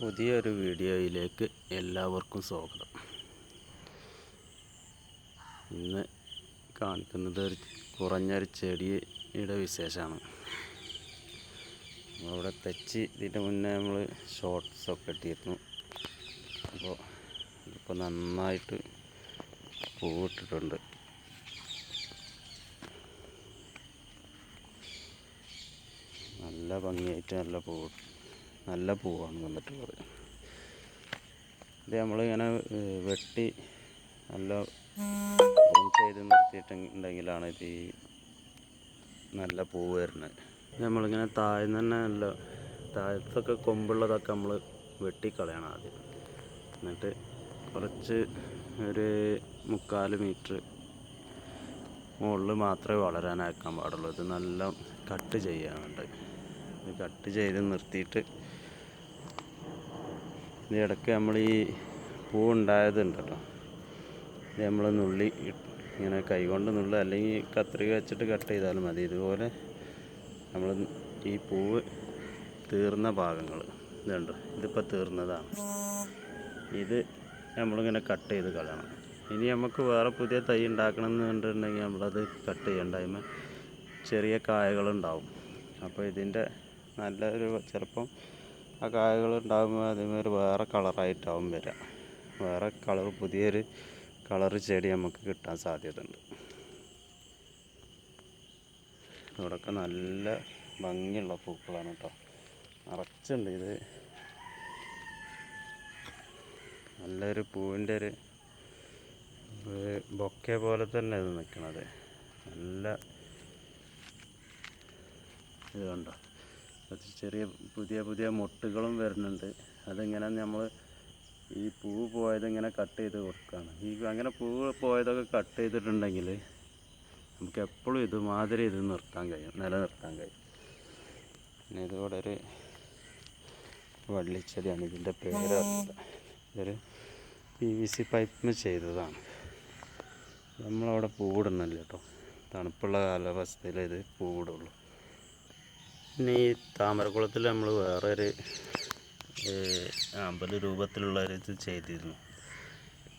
പുതിയൊരു വീഡിയോയിലേക്ക് എല്ലാവർക്കും സ്വാഗതം. ഇന്ന് കാണിക്കുന്നത് ഒരു കുറഞ്ഞൊരു ചെടിയുടെ വിശേഷമാണ്. അവിടെ തെച്ചി ഇതിന്റെ മുന്നേ നമ്മൾ ഷോർട്ട്സൊക്കെ ഇട്ടിരുന്നു. അപ്പോൾ ഇപ്പോൾ നന്നായിട്ട് പൂവിട്ടിട്ടുണ്ട്. നല്ല ഭംഗിയായിട്ട് നല്ല പൂവ് നല്ല പൂവാണ് വന്നിട്ടുള്ളത്. ഇത് നമ്മളിങ്ങനെ വെട്ടി നല്ല ചെയ്ത് നിർത്തിയിട്ടുണ്ടെങ്കിലാണ് ഇത് ഈ നല്ല പൂവ് വരുന്നത്. നമ്മളിങ്ങനെ താഴ്ന്ന് തന്നെ നല്ല താഴത്തൊക്കെ കൊമ്പുള്ളതൊക്കെ നമ്മൾ വെട്ടിക്കളയണം ആദ്യം. എന്നിട്ട് കുറച്ച് ഒരു മുക്കാൽ മീറ്റർ മുകളിൽ മാത്രമേ വളരാൻ അയക്കാൻ പാടുള്ളൂ. ഇത് നല്ല കട്ട് ചെയ്യാനുണ്ട്. കട്ട് ചെയ്ത് നിർത്തിയിട്ട് ഇടയ്ക്ക് നമ്മൾ ഈ പൂ ഉണ്ടായതുണ്ടല്ലോ ഇത് നമ്മൾ നുള്ളി ഇങ്ങനെ കൈകൊണ്ട് നുള്ളി അല്ലെങ്കിൽ കത്രിക വെച്ചിട്ട് കട്ട് ചെയ്താലും മതി. ഇതുപോലെ നമ്മൾ ഈ പൂവ് തീർന്ന ഭാഗങ്ങൾ ഇതുണ്ട്. ഇതിപ്പോൾ തീർന്നതാണ്. ഇത് നമ്മളിങ്ങനെ കട്ട് ചെയ്ത് കളയണം. ഇനി നമുക്ക് വേറെ പുതിയ തൈ ഉണ്ടാക്കണം എന്നുണ്ടെങ്കിൽ നമ്മളത് കട്ട് ചെയ്യേണ്ട. അതിന് ചെറിയ കായകളുണ്ടാവും. അപ്പോൾ ഇതിന്റെ നല്ലൊരു ചിലപ്പം ആ കായകൾ ഉണ്ടാകുമ്പോൾ അതേമാതിരി വേറെ കളറായിട്ടാവും വരിക. വേറെ കളർ പുതിയൊരു കളർ ചെടി നമുക്ക് കിട്ടാൻ സാധ്യതയുണ്ട്. ഇവിടെയൊക്കെ നല്ല ഭംഗിയുള്ള പൂക്കളാണ് കേട്ടോ. നിറച്ചുണ്ട് ഇത്. നല്ലൊരു പൂവിന്റെ ഒരു ബൊക്കെ പോലെ തന്നെ ഇത് നിൽക്കണത്. നല്ല ഇത് കണ്ടോ? ചെറിയ പുതിയ പുതിയ മൊട്ടുകളും വരുന്നുണ്ട്. അതിങ്ങനെ നമ്മൾ ഈ പൂവ് പോയത് ഇങ്ങനെ കട്ട് ചെയ്ത് കൊടുക്കുകയാണ് ഈ അങ്ങനെ പൂവ് പോയതൊക്കെ കട്ട് ചെയ്തിട്ടുണ്ടെങ്കിൽ നമുക്ക് എപ്പോഴും ഇതുമാതിരി ഇത് നിർത്താൻ കഴിയും നിലനിർത്താൻ കഴിയും. പിന്നെ ഇതോടെ ഒരു വള്ളിച്ചെടിയാണ് ഇതിന്റെ പേര് ഇതൊരു പി വി സി പൈപ്പിന് ചെയ്തതാണ്. നമ്മളവിടെ പൂവിടുന്നില്ല കേട്ടോ. തണുപ്പുള്ള കാലാവസ്ഥയിൽ ഇത് പൂവിടുള്ളൂ. പിന്നെ ഈ താമരക്കുളത്തിൽ നമ്മൾ വേറെ ഒരു അമ്പത് രൂപത്തിലുള്ള ഒരു ഇത് ചെയ്തിരുന്നു.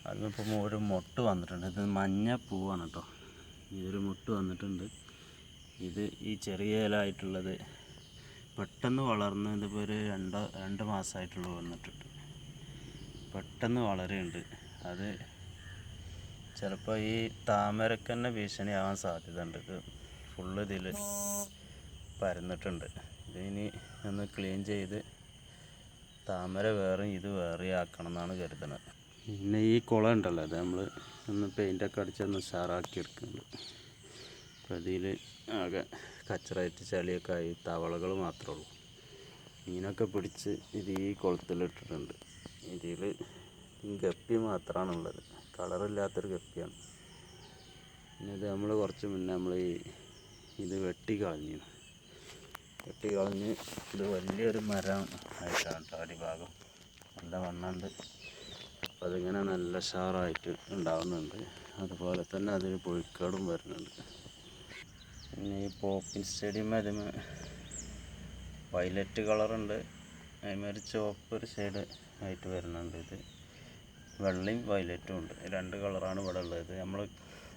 അതിനിപ്പം ഒരു മൊട്ട് വന്നിട്ടുണ്ട്. ഇത് മഞ്ഞ പൂവാണ് കേട്ടോ. ഇതൊരു മൊട്ട് വന്നിട്ടുണ്ട്. ഇത് ഈ ചെറിയ ഇലായിട്ടുള്ളത് പെട്ടെന്ന് വളർന്ന് ഇതിപ്പോൾ ഒരു രണ്ട് രണ്ട് മാസമായിട്ടുള്ള വന്നിട്ടുണ്ട്. പെട്ടെന്ന് വളരുന്നുണ്ട്. അത് ചിലപ്പോൾ ഈ താമരക്കന്നെ ഭീഷണിയാവാൻ സാധ്യത ഉണ്ട് ഇത് ഫുള്ള് ഇതിൽ പരന്നിട്ടുണ്ട്. ഇതിനി ഒന്ന് ക്ലീൻ ചെയ്ത് താമര വേറെ ഇത് വേറെ ആക്കണം എന്നാണ് കരുതുന്നത് പിന്നെ ഈ കുളം ഉണ്ടല്ലോ അത് നമ്മൾ ഒന്ന് പെയിന്റൊക്കെ അടിച്ചൊന്ന് ഉഷാറാക്കി എടുക്കുന്നുണ്ട്. അപ്പോൾ ആകെ കച്ചറായിട്ട് ചളിയൊക്കെ ആയി തവളകൾ മാത്രമേ ഉള്ളൂ. മീനൊക്കെ പിടിച്ച് ഇത് ഈ കുളത്തിലിട്ടിട്ടുണ്ട് ഇതിൽ ഗപ്പി മാത്രമാണുള്ളത്. കളറില്ലാത്തൊരു ഗപ്പിയാണ്. പിന്നെ ഇത് നമ്മൾ കുറച്ച് മുന്നേ നമ്മൾ ഈ ഇത് വെട്ടി കളഞ്ഞു വെട്ടി കളഞ്ഞ് ഇത് വലിയൊരു മരം ആയിട്ടാണ് കേട്ടോ അടിഭാഗം. നല്ല വണ്ണുണ്ട് അപ്പോൾ അതിങ്ങനെ നല്ല ഷാറായിട്ട് ഉണ്ടാവുന്നുണ്ട്. അതുപോലെ തന്നെ അതിന് പുഴുക്കേടും വരുന്നുണ്ട്. പിന്നെ ഈ പോപ്പിൻ സ്റ്റേഡിയം അതിന് വയലറ്റ് കളറുണ്ട്. അതിമാതിരി ചുവപ്പ് ഒരു സൈഡ് ആയിട്ട് വരുന്നുണ്ട് ഇത്. വെള്ളയും വയലറ്റും ഉണ്ട്. രണ്ട് കളറാണ് ഇവിടെ ഉള്ളത്. നമ്മൾ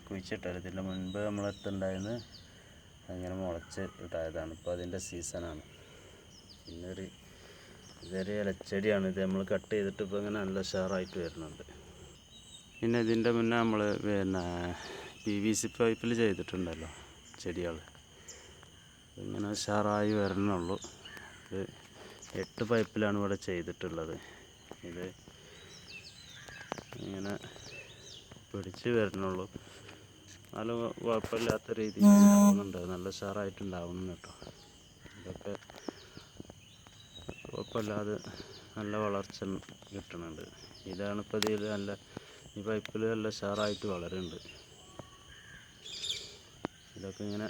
കുഴിച്ചിട്ടത്. ഇതിന്റെ മുൻപ് നമ്മൾ അങ്ങനെ മുളച്ച് ഇട്ടായതാണ്. ഇപ്പോൾ അതിന്റെ സീസണാണ് പിന്നെ ഒരു ഇതൊരു ഇലച്ചെടിയാണ് ഇത് നമ്മൾ കട്ട് ചെയ്തിട്ട് ഇപ്പോൾ ഇങ്ങനെ നല്ല ഉഷാറായിട്ട് വരുന്നുണ്ട്. പിന്നെ ഇതിന്റെ മുന്നേ നമ്മൾ പിന്നെ പി വി സി പൈപ്പിൽ ചെയ്തിട്ടുണ്ടല്ലോ ചെടികൾ ഇങ്ങനെ ഉഷാറായി വരണുള്ളൂ. ഇത് എട്ട് പൈപ്പിലാണ് ഇവിടെ ചെയ്തിട്ടുള്ളത്. ഇത് ഇങ്ങനെ പിടിച്ച് വരണുള്ളൂ. നല്ല കുഴപ്പമില്ലാത്ത രീതിയിൽ ഉണ്ടാവുന്നുണ്ട് നല്ല ഉഷാറായിട്ടുണ്ടാവുന്നു കേട്ടോ. ഇതൊക്കെ കുഴപ്പമില്ലാതെ നല്ല വളർച്ച കിട്ടുന്നുണ്ട് ഇതാണ് ഇപ്പോൾ ഇതിൽ നല്ല ഈ പൈപ്പിൽ നല്ല ഉഷാറായിട്ട് വളരുന്നുണ്ട്. ഇതൊക്കെ ഇങ്ങനെ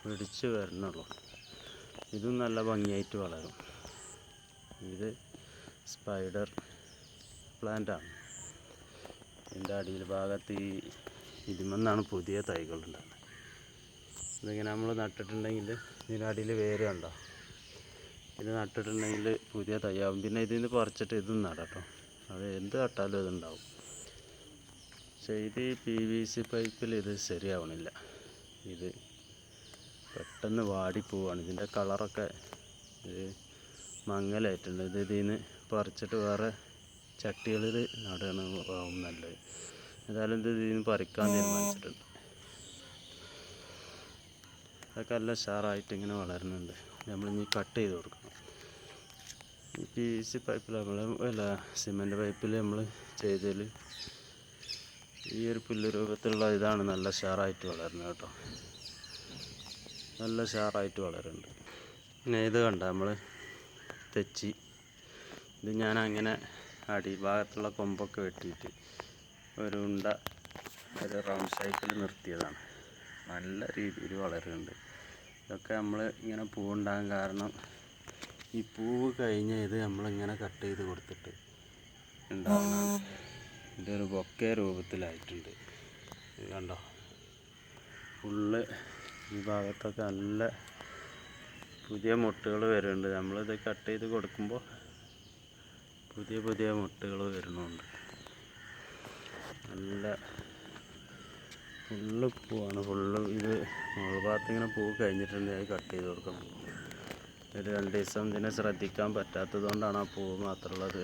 പിടിച്ച് വരണുള്ളൂ. ഇതും നല്ല ഭംഗിയായിട്ട് വളരും. ഇത് സ്പൈഡർ പ്ലാന്റാണ്. ഇതിന്റെ അടിയിൽ ഭാഗത്ത് ഈ ഇതിമെന്നാണ് പുതിയ തൈകൾ ഉണ്ടാകുന്നത്. ഇതിങ്ങനെ നമ്മൾ നട്ടിട്ടുണ്ടെങ്കിൽ ഇതിനടിയിൽ വേര് കണ്ടോ? ഇത് നട്ടിട്ടുണ്ടെങ്കിൽ പുതിയ തൈയാവും. പിന്നെ ഇതിൽ നിന്ന് പറിച്ചിട്ട് ഇതും നടാട്ടോ അത് എന്ത് നട്ടാലും ഇതുണ്ടാവും. പക്ഷേ ഇത് പി വി സി പൈപ്പിൽ ഇത് ശരിയാവണില്ല. ഇത് പെട്ടെന്ന് വാടിപ്പോവാണ് ഇതിന്റെ കളറൊക്കെ ഇത് മങ്ങലായിട്ടുണ്ട്. ഇത് ഇതിൽ നിന്ന് പറിച്ചിട്ട് വേറെ ചട്ടികളിൽ നടുകയാണ് നല്ലത്. ഏതായാലും ഇത് ഇതിന് പറിക്കാൻ തീരുമാനിച്ചിട്ടുണ്ട്. അതൊക്കെ നല്ല ഉഷാറായിട്ട് ഇങ്ങനെ വളരുന്നുണ്ട്. നമ്മളിനി കട്ട് ചെയ്ത് കൊടുക്കണം. ഈ പി സി പൈപ്പിൽ നമ്മൾ അല്ല സിമന്റ് പൈപ്പിൽ നമ്മൾ ചെയ്തതിൽ ഈ ഒരു പുല്ല് രൂപത്തിലുള്ള ഇതാണ് നല്ല ഷാറായിട്ട് വളരുന്നത് കേട്ടോ. നല്ല ഷാറായിട്ട് വളരുന്നുണ്ട്. പിന്നെ ഇത് കണ്ട നമ്മൾ തെച്ചി. ഇത് ഞാൻ അങ്ങനെ അടിഭാഗത്തുള്ള കൊമ്പൊക്കെ വെട്ടിയിട്ട് ഒരു ഉണ്ട ഒരു റൗണ്ട് ഷേപ്പിൽ നിർത്തിയതാണ്. നല്ല രീതിയിൽ വളരുന്നുണ്ട്. ഇതൊക്കെ നമ്മൾ ഇങ്ങനെ പൂവുണ്ടാകാൻ കാരണം ഈ പൂവ് കഴിഞ്ഞ ഇത് നമ്മളിങ്ങനെ കട്ട് ചെയ്ത് കൊടുത്തിട്ട് ഉണ്ടാകുന്നതാണ് ഇതൊരു ബൊക്കെ രൂപത്തിലായിട്ടുണ്ട്. കണ്ടോ? ഫുള്ള് ഈ ഭാഗത്തൊക്കെ നല്ല പുതിയ മുട്ടുകൾ വരുന്നുണ്ട്. നമ്മളിത് കട്ട് ചെയ്ത് കൊടുക്കുമ്പോൾ പുതിയ പുതിയ മുട്ടുകൾ വരുന്നുണ്ട്. നല്ല ഫുള്ള് പൂവാണ്. ഫുള്ള് ഇത് മുകൾ ഭാഗത്ത് ഇങ്ങനെ പൂ കഴിഞ്ഞിട്ടുണ്ട്. അത് കട്ട് ചെയ്ത് കൊടുക്കണം. ഒരു രണ്ട് ദിവസം ഇതിനെ ശ്രദ്ധിക്കാൻ പറ്റാത്തത് കൊണ്ടാണ് ആ പൂവ് മാത്രമുള്ളത്.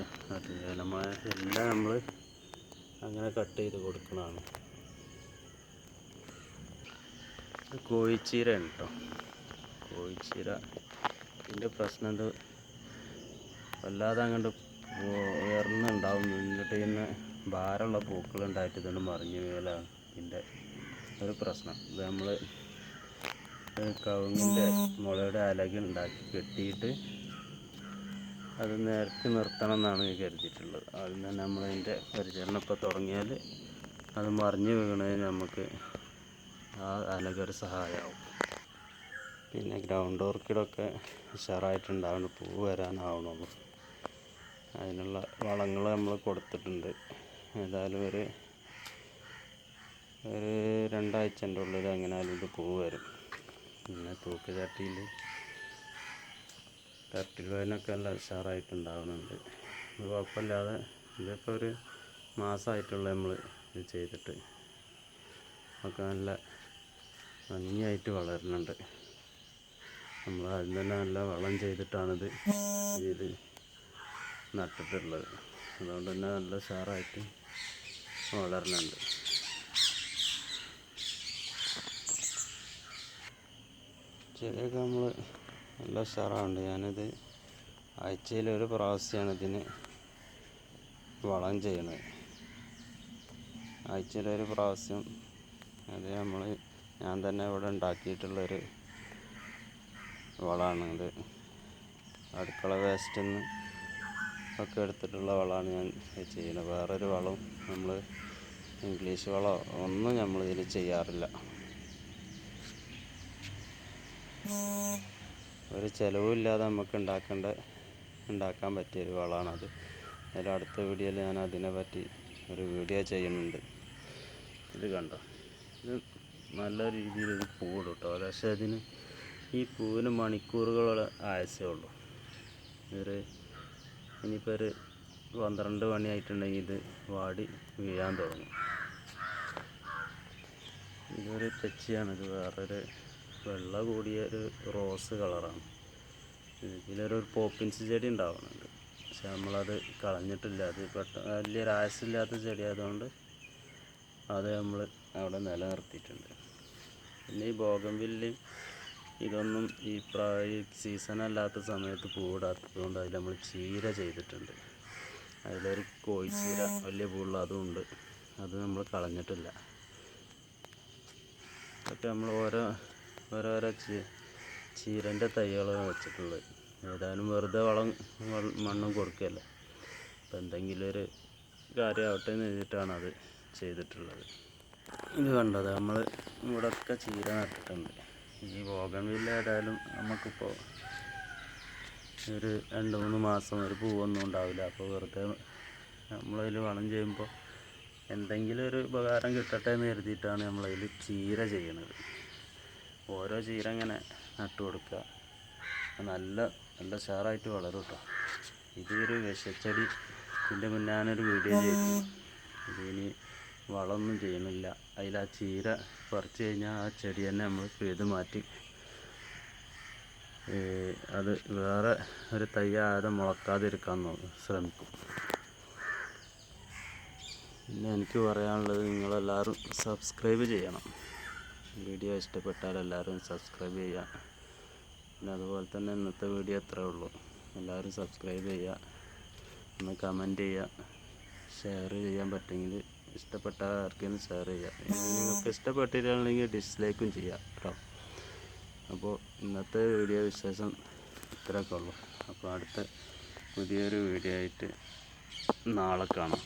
നമ്മൾ എല്ലാം നമ്മൾ അങ്ങനെ കട്ട് ചെയ്ത് കൊടുക്കണതാണ്. കോഴിച്ചീര ഉണ്ട് കേട്ടോ കോഴിച്ചീര. ഇതിന്റെ പ്രശ്നം എന്ത്? വല്ലാതെ അങ്ങോട്ട് ഉയർന്നുണ്ടാവും. എന്നിട്ട് ഇന്ന് ഭാരമുള്ള പൂക്കളുണ്ടായിട്ട് ഇതുകൊണ്ട് മറിഞ്ഞു വീഴലാണ് ഇതിന്റെ ഒരു പ്രശ്നം. ഇത് നമ്മൾ കവുങ്ങിന്റെ മുളയുടെ അലകി ഉണ്ടാക്കി കെട്ടിയിട്ട് അത് നേരത്തെ നിർത്തണം എന്നാണ് കരുതിയിട്ടുള്ളത്. ആദ്യം തന്നെ നമ്മളതിന്റെ പരിചരണം ഇപ്പോൾ തുടങ്ങിയാൽ അത് മറിഞ്ഞു വീണതിന് നമുക്ക് ആ അലകൊരു സഹായമാവും പിന്നെ ഗ്രൗണ്ട് ഓർക്കിഡൊക്കെ ഉഷാറായിട്ടുണ്ടാവുന്നു പൂ വരാനാവണുള്ളൂ അതിനുള്ള വളങ്ങൾ നമ്മൾ കൊടുത്തിട്ടുണ്ട്. ഏതായാലും ഒരു ഒരു രണ്ടാഴ്ചന്റെ ഉള്ളിൽ അങ്ങനെ ഇത് പൂ വരും പിന്നെ തൂക്ക് ചട്ടിയിൽ ടർട്ടിൽ വയലിനൊക്കെ നല്ല ഉഷാറായിട്ടുണ്ടാവുന്നുണ്ട്. ഇത് കുഴപ്പമില്ലാതെ ഇതിപ്പോൾ ഒരു മാസമായിട്ടുള്ള നമ്മൾ ഇത് ചെയ്തിട്ട്. ഒക്കെ നല്ല ഭംഗിയായിട്ട് വളരുന്നുണ്ട്. നമ്മൾ ആദ്യം തന്നെ നല്ല വളം ചെയ്തിട്ടാണിത് ഇത് നട്ടിട്ടുള്ളത്. അതുകൊണ്ട് തന്നെ നല്ല ഉഷാറായിട്ട് വളരുന്നുണ്ട് ചെടിയൊക്കെ നമ്മൾ നല്ല ഉഷാറാവുണ്ട് ഞാനിത് ആഴ്ചയിൽ ഒരു പ്രാവശ്യമാണ് ഇതിന് വളം ചെയ്യണത്. ആഴ്ചയിൽ ഒരു പ്രാവശ്യം അത് നമ്മൾ ഞാൻ തന്നെ ഇവിടെ ഉണ്ടാക്കിയിട്ടുള്ളൊരു വളമാണ് ഇത് അടുക്കള വേസ്റ്റിൽ നിന്ന് ഒക്കെ എടുത്തിട്ടുള്ള വളമാണ് ഞാൻ ചെയ്യുന്നത്. വേറൊരു വളം നമ്മൾ ഇംഗ്ലീഷ് വളമോ ഒന്നും നമ്മൾ ഇതിൽ ചെയ്യാറില്ല. ഒരു ചിലവുമില്ലാതെ നമുക്ക് ഉണ്ടാക്കേണ്ട ഉണ്ടാക്കാൻ പറ്റിയ ഒരു വളമാണത് അതിൽ അടുത്ത വീഡിയോയിൽ ഞാൻ അതിനെ പറ്റി ഒരു വീഡിയോ ചെയ്യുന്നുണ്ട്. ഇത് കണ്ടോ? ഇത് നല്ല രീതിയിൽ ഇത് പൂവിടും കേട്ടോ പക്ഷേ അതിന് ഈ പൂവിന് മണിക്കൂറുകളുടെ ആയസേ ഉള്ളൂ. ഒരു ഇനിയിപ്പോൾ ഒരു പന്ത്രണ്ട് മണിയായിട്ടുണ്ടെങ്കിൽ ഇത് വാടി വീഴാൻ തുടങ്ങും. ഇതൊരു തെച്ചിയാണ്. ഇത് വേറൊരു വെള്ള കൂടിയ ഒരു റോസ് കളറാണ്. ഇതിലൊരു പോപ്പിൻസ് ചെടി ഉണ്ടാവുന്നുണ്ട്. പക്ഷെ നമ്മളത് കളഞ്ഞിട്ടില്ല. അത് പെട്ടെന്ന് വലിയൊരു ആയസില്ലാത്ത ചെടി ആയതുകൊണ്ട് അത് നമ്മൾ അവിടെ നിലനിർത്തിയിട്ടുണ്ട്. പിന്നെ ഈ ബോഗംവില്ല് ഇതൊന്നും ഈ പ്രായ സീസൺ അല്ലാത്ത സമയത്ത് പൂവിടാത്തത് കൊണ്ട് അതിൽ നമ്മൾ ചീര ചെയ്തിട്ടുണ്ട്. അതിലൊരു കോഴിച്ചീര വലിയ പൂവുള്ള അതും ഉണ്ട്. അത് നമ്മൾ കളഞ്ഞിട്ടില്ല. ഇതൊക്കെ നമ്മൾ ഓരോ ഓരോരോ ചീ ചീരന്റെ തൈകളാണ് വെച്ചിട്ടുള്ളത് ഏതായാലും വെറുതെ വളം മണ്ണും കൊടുക്കുകയല്ല അപ്പം എന്തെങ്കിലും ഒരു കാര്യമാവട്ടെ എന്ന് എഴുതിയിട്ടാണ് അത് ചെയ്തിട്ടുള്ളത്. ഇത് കണ്ടത് നമ്മൾ ഇവിടെയൊക്കെ ചീര നട്ടിട്ടുണ്ട്. ഈ ബോഗൺവില്ല ഏതായാലും നമുക്കിപ്പോൾ ഒരു രണ്ട് മൂന്ന് മാസം ഒരു പൂവൊന്നും ഉണ്ടാവില്ല. അപ്പോൾ വെറുതെ നമ്മളതിൽ വളം ചെയ്യുമ്പോൾ എന്തെങ്കിലും ഒരു ഉപകാരം കിട്ടട്ടെ എന്ന് കരുതിയിട്ടാണ് നമ്മളതിൽ ചീര ചെയ്യണത്. ഓരോ ചീര ഇങ്ങനെ നട്ടു കൊടുക്കുക നല്ല നല്ല ഷാറായിട്ട് വളരും കേട്ടോ ഇതൊരു വിഷച്ചെടി ഇതിന്റെ മുന്നേ ഞാനൊരു വീഡിയോ ചെയ്തു ഇതിനി വളമൊന്നും ചെയ്യുന്നില്ല. അതിൽ ആ ചീര പറിച്ച് കഴിഞ്ഞാൽ ആ ചെടി തന്നെ നമ്മൾ പെയ്ത് മാറ്റി. അത് വേറെ ഒരു തയ്യാതെ മുളക്കാതിരിക്കാൻ ശ്രമിക്കും. പിന്നെ എനിക്ക് പറയാനുള്ളത് നിങ്ങളെല്ലാവരും സബ്സ്ക്രൈബ് ചെയ്യണം. വീഡിയോ ഇഷ്ടപ്പെട്ടാൽ എല്ലാവരും സബ്സ്ക്രൈബ് ചെയ്യുക. പിന്നെ അതുപോലെ തന്നെ ഇന്നത്തെ വീഡിയോ അത്രേ ഉള്ളൂ. എല്ലാവരും സബ്സ്ക്രൈബ് ചെയ്യുക. ഒന്ന് കമന്റ് ചെയ്യുക. ഷെയർ ചെയ്യാൻ പറ്റുമെങ്കിൽ ഇഷ്ടപ്പെട്ടാൽ ആർക്കെങ്കിലും ഷെയർ ചെയ്യാം. നിങ്ങൾക്ക് ഇഷ്ടപ്പെട്ടിട്ടുണ്ടെങ്കിൽ ഡിസ്ലൈക്കും ചെയ്യാം കേട്ടോ അപ്പോൾ ഇന്നത്തെ വീഡിയോ വിശേഷം ഇത്രയൊക്കെ ഉള്ളൂ. അപ്പോൾ അടുത്ത പുതിയൊരു വീഡിയോ ആയിട്ട് നാളെ കാണാം.